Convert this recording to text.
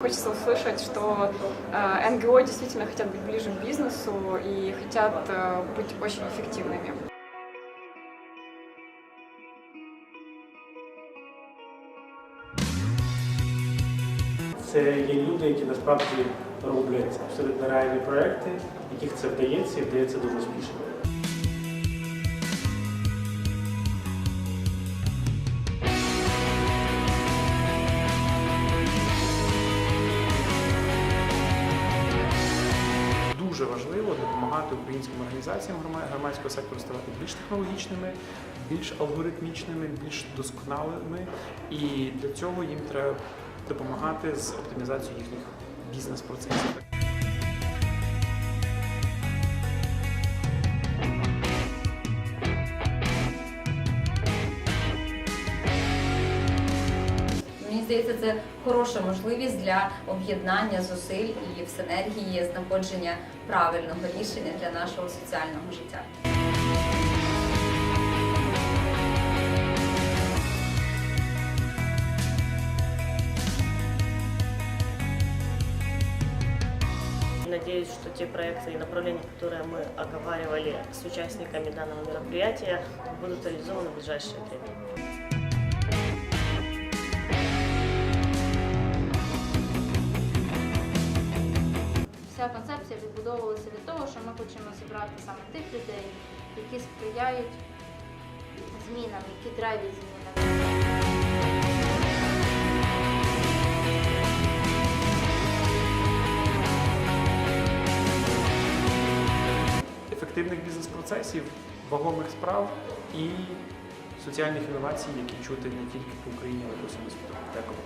Хочется услышать, что э, НГО действительно хотят быть ближе к бизнесу и хотят э, быть очень эффективными. Це є люди, які насправді роблять абсолютно реальні проекти, яких це вдається і вдається дуже успішно. Дуже важливо допомагати українським організаціям громадського сектору ставати більш технологічними, більш алгоритмічними, більш досконалими. І для цього їм треба допомагати з оптимізацією їхніх бізнес-процесів. здається, це хороша можливість для об'єднання зусиль і в синергії знаходження правильного рішення для нашого соціального життя. Надеюсь, что те проекты и направления, которые мы оговаривали с участниками данного мероприятия, будут реализованы в ближайшее время. Концепція відбудовувалася від того, що ми хочемо зібрати саме тих людей, які сприяють змінам, які драйвять змінам. Ефективних бізнес-процесів, вагомих справ і соціальних інновацій, які чути не тільки по Україні, але й по всьому світу. Дякую.